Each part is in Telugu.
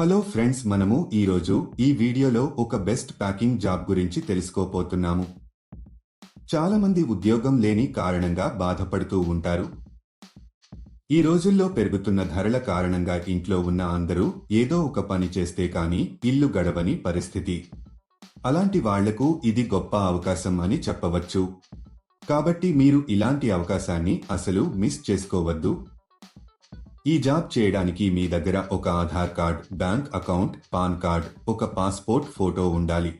హలో ఫ్రెండ్స్ మనము ఈరోజు ఈ వీడియోలో ఒక బెస్ట్ ప్యాకింగ్ జాబ్ గురించి తెలుసుకోపోతున్నాము చాలామంది ఉద్యోగం లేని కారణంగా బాధపడుతూ ఉంటారు. ఈ రోజుల్లో పెరుగుతున్న ధరల కారణంగా ఇంట్లో ఉన్న అందరూ ఏదో ఒక పని చేస్తే కానీ ఇల్లు గడవని పరిస్థితి. అలాంటి వాళ్ళకు ఇది గొప్ప అవకాశం అని చెప్పవచ్చు. కాబట్టి మీరు ఇలాంటి అవకాశాన్ని అసలు మిస్ చేసుకోవద్దు. ఈ జాబ్ చేయడానికి మీ దగ్గర ఒక Aadhaar card bank account PAN card ఒక పాస్పోర్ట్ ఫోటో ఉండాలి.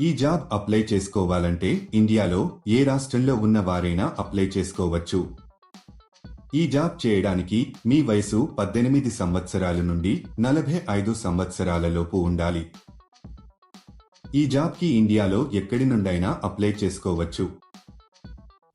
ఈ జాబ్ అప్లై చేసుకోవాలంటే ఇండియాలో ఏ రాష్ట్రంలో ఉన్న వారైనా అప్లై చేసుకోవచ్చు. ఈ జాబ్ చేయడానికి మీ వయసు పద్దెనిమిది సంవత్సరాల నుండి నలభై ఐదు సంవత్సరాలలోపు ఉండాలి. ఈ జాబ్కి ఇండియాలో ఎక్కడి నుండైనా అప్లై చేసుకోవచ్చు.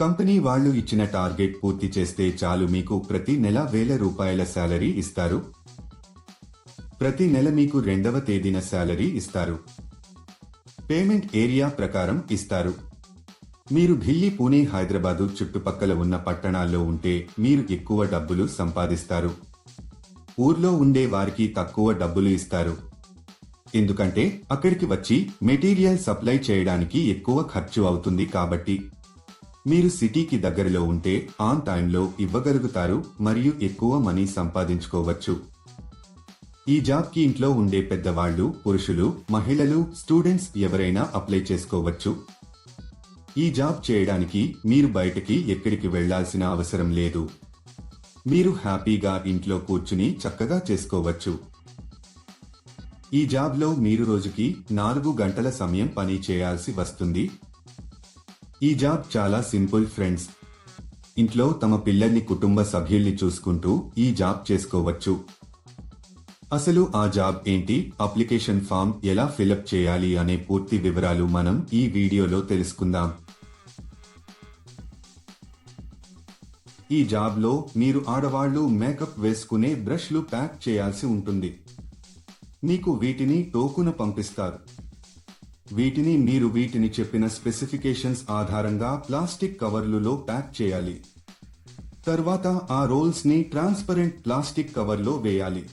కంపెనీ వాళ్ళు ఇచ్చిన టార్గెట్ పూర్తి చేస్తే చాలు మీకు ప్రతి నెల వేల రూపాయల శాలరీ ఇస్తారు. ప్రతి నెల మీకు రెండవ తేదీన శాలరీ ఇస్తారు. పేమెంట్ ఏరియా ప్రకారం ఇస్తారు. మీరు ఢిల్లీ పూణే హైదరాబాదు చుట్టుపక్కల ఉన్న పట్టణాల్లో ఉంటే మీరు ఎక్కువ డబ్బులు సంపాదిస్తారు. ఊర్లో ఉండే వారికి తక్కువ డబ్బులు ఇస్తారు. ఎందుకంటే అక్కడికి వచ్చి మెటీరియల్ సప్లై చేయడానికి ఎక్కువ ఖర్చు అవుతుంది కాబట్టి మీరు సిటీకి దగ్గరలో ఉంటే ఆన్ టైంలో ఇవ్వగలుగుతారు మరియు ఎక్కువ మనీ సంపాదించుకోవచ్చు. ఈ జాబ్కి ఇంట్లో ఉండే పెద్దవాళ్ళు పురుషులు మహిళలు స్టూడెంట్స్ ఎవరైనా అప్లై చేసుకోవచ్చు. ఈ జాబ్ చేయడానికి మీరు బయటకి ఎక్కడికి వెళ్ళాల్సిన అవసరం లేదు. మీరు హ్యాపీగా ఇంట్లో కూర్చుని చక్కగా చేసుకోవచ్చు. ఈ జాబ్లో మీరు రోజుకి నాలుగు గంటల సమయం పని చేయాల్సి వస్తుంది. ఈ జాబ్ చాలా సింపుల్ ఫ్రెండ్స్. ఇంట్లో తమ పిల్లల్ని కుటుంబ సభ్యుల్ని చూసుకుంటూ ఈ జాబ్ చేసుకోవచ్చు. అసలు ఆ జాబ్ ఏంటి? అప్లికేషన్ ఫామ్ ఎలా ఫిలప్ చేయాలి అనే పూర్తి వివరాలు మనం ఈ వీడియోలో తెలుసుకుందాం. ఈ జాబ్లో మీరు ఆడవాళ్ళు మేకప్ వేసుకునే బ్రష్లు ప్యాక్ చేయాల్సి ఉంటుంది. మీకు వీటిని టోకున పంపిస్తారు. వీటిని మీరు వీటిని చెప్పిన స్పెసిఫికేషన్స్ ఆధారంగా ప్లాస్టిక్ కవర్లులో ప్యాక్ చేయాలి. తర్వాత ఆ రోల్స్ని ట్రాన్స్పరెంట్ ప్లాస్టిక్ కవర్లో వేయాలి.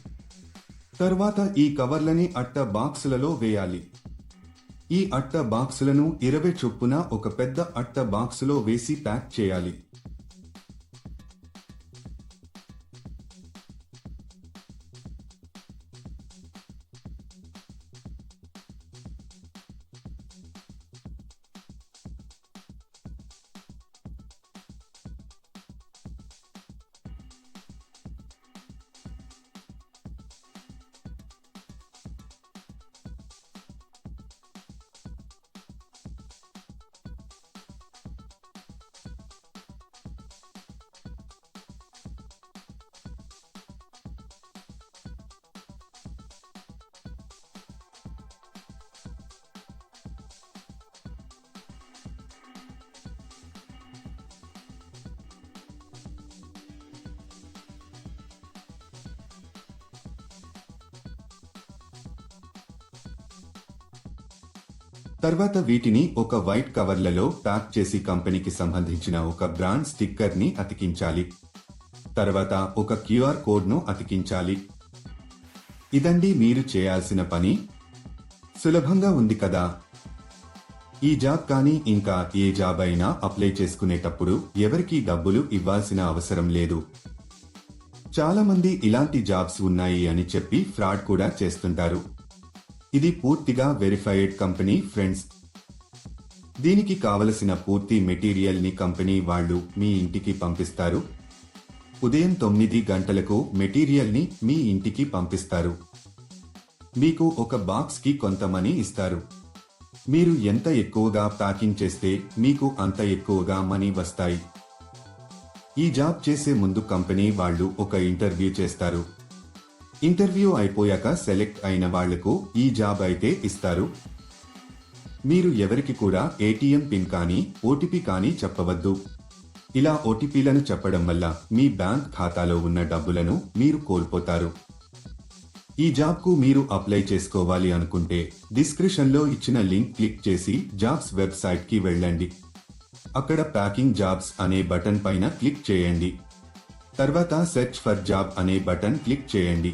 తర్వాత ఈ కవర్లని అట్ట బాక్సులలో వేయాలి. ఈ అట్ట బాక్సులను ఇరవై చొప్పున ఒక పెద్ద అట్ట బాక్సులో వేసి ప్యాక్ చేయాలి. తర్వాత వీటిని ఒక వైట్ కవర్లలో ప్యాక్ చేసి కంపెనీకి సంబంధించిన ఒక బ్రాండ్ స్టిక్కర్ని అతికించాలి. తర్వాత ఒక క్యూఆర్ కోడ్ను అతికించాలి. ఇదండి మీరు చేయాల్సిన పని. సులభంగా ఉంది కదా. ఈ జాబ్ కానీ ఇంకా ఏ జాబ్ అయినా అప్లై చేసుకునేటప్పుడు ఎవరికీ డబ్బులు ఇవ్వాల్సిన అవసరం లేదు. చాలా మంది ఇలాంటి జాబ్స్ ఉన్నాయి అని చెప్పి ఫ్రాడ్ కూడా చేస్తుంటారు. ఇది పూర్తిగా వెరిఫైడ్ కంపెనీ ఫ్రెండ్స్ దీనికి కావలసిన పూర్తి మెటీరియల్ని కంపెనీ వాళ్ళు మీ ఇంటికి పంపిస్తారు. ఉదయం తొమ్మిది గంటలకు మెటీరియల్ని మీ ఇంటికి పంపిస్తారు. మీకు ఒక బాక్స్కి కొంత మనీ ఇస్తారు. మీరు ఎంత ఎక్కువగా ప్యాకింగ్ చేస్తే మీకు అంత ఎక్కువగా మనీ వస్తాయి. ఈ జాబ్ చేసే ముందు కంపెనీ వాళ్ళు ఒక ఇంటర్వ్యూ చేస్తారు. ఇంటర్వ్యూ అయిపోయాక సెలెక్ట్ అయిన వాళ్ళకు ఈ జాబ్ అయితే ఇస్తారు. మీరు ఎవరికి కూడా ఏటీఎం పిన్ కానీ ఓటీపీ కానీ చెప్పవద్దు. ఇలా ఓటీపీలను చెప్పడం వల్ల మీ బ్యాంక్ ఖాతాలో ఉన్న డబ్బులను మీరు కోల్పోతారు. ఈ జాబ్కు మీరు అప్లై చేసుకోవాలి అనుకుంటే డిస్క్రిప్షన్లో ఇచ్చిన లింక్ క్లిక్ చేసి జాబ్స్ వెబ్సైట్కి వెళ్ళండి. అక్కడ ప్యాకింగ్ జాబ్స్ అనే బటన్ పైన క్లిక్ చేయండి. తర్వాత సెర్చ్ ఫర్ జాబ్ అనే బటన్ క్లిక్ చేయండి.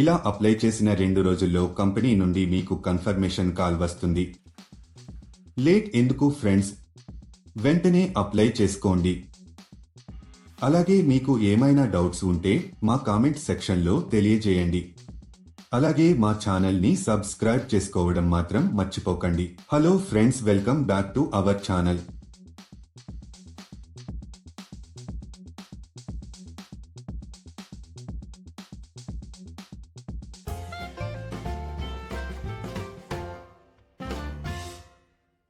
ఇలా అప్లై చేసిన రెండు రోజుల్లో కంపెనీ నుండి మీకు కన్ఫర్మేషన్ కాల్ వస్తుంది. లేట్ ఎందుకు ఫ్రెండ్స్? వెంటనే అప్లై చేసుకోండి. అలాగే మీకు ఏమైనా డౌట్స్ ఉంటే మా కామెంట్ సెక్షన్లో తెలియజేయండి. అలాగే మా ఛానల్ని సబ్స్క్రైబ్ చేసుకోవడం మాత్రం మర్చిపోకండి. Hello friends welcome back to our channel.